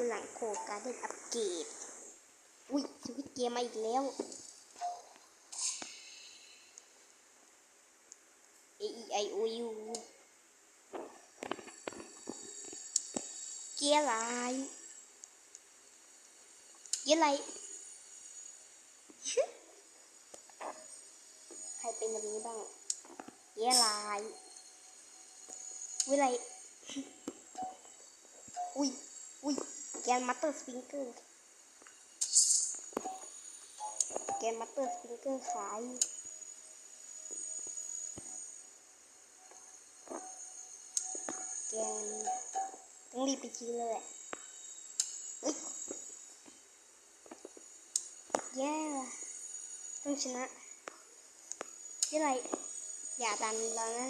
ือหลังโคการ์เดนอัปเกรดอุ้ยสวิตเกมมาอีกแล้ว A E I O U เกียร์อะไรเกียร์ไรใครเป็นแบบนี้บ้างเกียร์ไรวิไลอุ้ยอุ้ย แกนมัตเตอร์สปริงเกอร์แกนมัตเตอร์สปริงเกอร์ขายแกนต้องรีบไปซื้เลยแหละเฮ้ยแย่ว่ะต้องชนะยี่อะไรอย่าดันแล้วนะ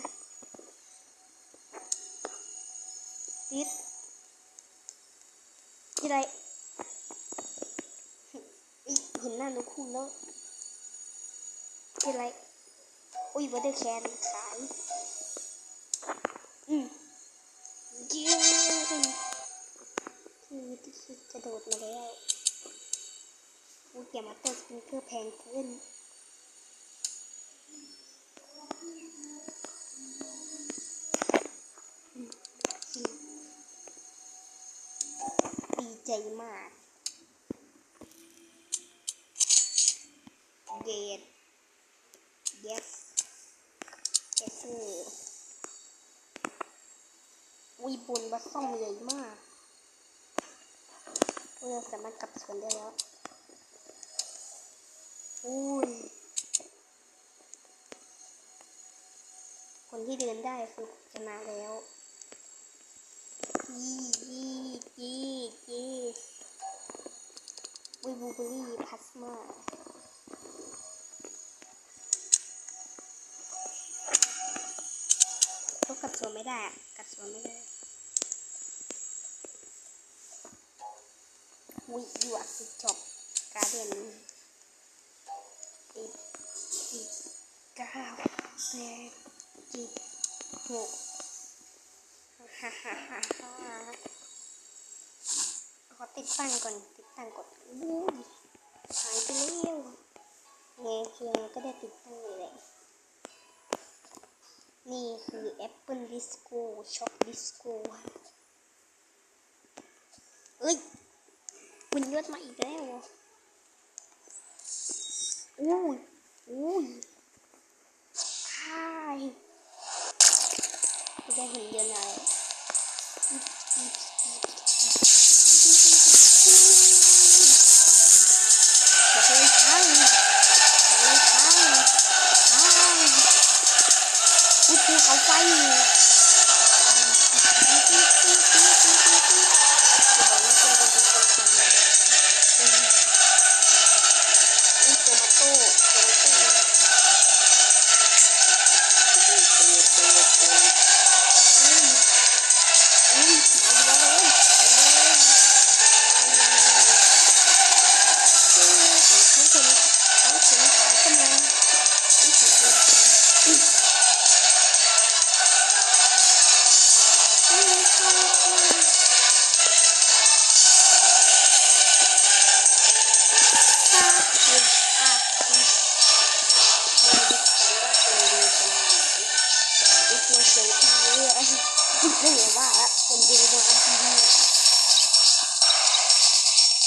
ติดีอะไรอีเห็นหน้าหนูคู่แล้วยี่อะไรอุ้ยวัตเตอร์แคนขาย อืมยิงคือที่คิดกระโดดมาแล้วโอ้ยอย่ามาเติมสปิงเกอร์แพงขึ้น ใจมากเดด yes yes วีบุญวัดซ่องใหญ่มากเราสามารถกลับสวนได้แล้วอุ้ย คนที่เดินได้คือชนะแล้ว ยี่ยี่ยี่ยี่วิบูเบอรี่พัสมาก็กลับสวนไม่ได้อะกลับสวนไม่ได้วิยูอักสิจบการเดนสิบสิบเก้าแปดสิบหก ฮ่าฮ่าฮ่าฮ่าขอติดตั้งก่อน ติดตั้งก่อนอู้ยหายไปแล้วไงคือยังไงก็ได้ติดตั้งเลย นี่คือ Apple Disco Shop Disco เอ้ยมันเลือดมาอีกแล้วออุ้ยอุ้ ไม่เห็นว่าละคนดูมาทีวี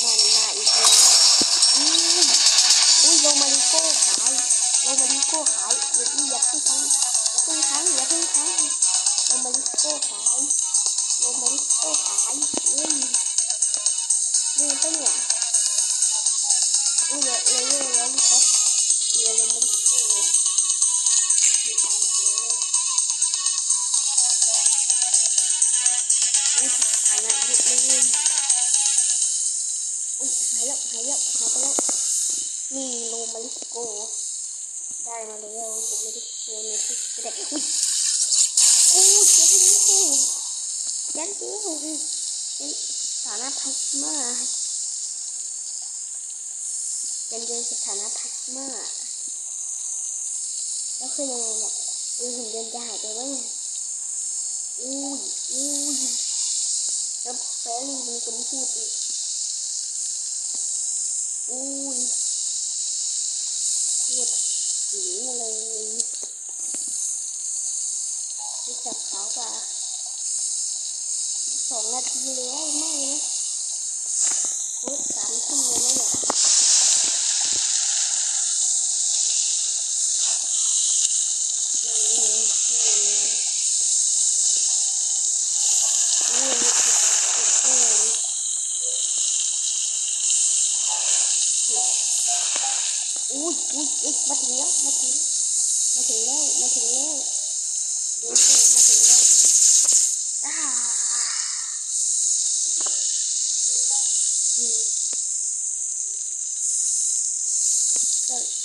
มันมาอีกแล้วอุ้ยอุ้ยลงมาริโก้ขายลงมาริโก้ขายอย่าพึ่งอย่าพิ่งทั้งอย่าพิ่งทั้งอย่าพิ่งทั้งลงมาริโก้ขายลงมาริโก้ขายอุ้ยนี่เป็นเนี่ยอุ้ยเลยเลยเลยแล้วนี่ครับเดี๋ยวเราไม่ได้ หายแล้วหายแล้วหายไปแล้วนี่โลมาริโก ได้มาแล้วโลมาริโกในที่ก็ได้อุ้ยอุ้ยเจ๊ดิเจ๊เจ๊ดิเป็นฐานะพลาสมาเป็นเดือนสถานะพลาสมาแล้วคือยังไงเนี่ยเออหุ่นยนต์จะหายไปวะเนี่ยอุ้ยอุ้ย แล้วแฟรี่เป็นคนพูดอีกอุ้ยพูดหญิงเลยรู้จักเขาป่ะสองนาทีแล้วไม่นะพูดสา อุ๊ยมาถึงแล้ว มาถึง มาถึงแล้ว มาถึงแล้วเดี๋ยวมาถึงแล้วอ่าอืมก็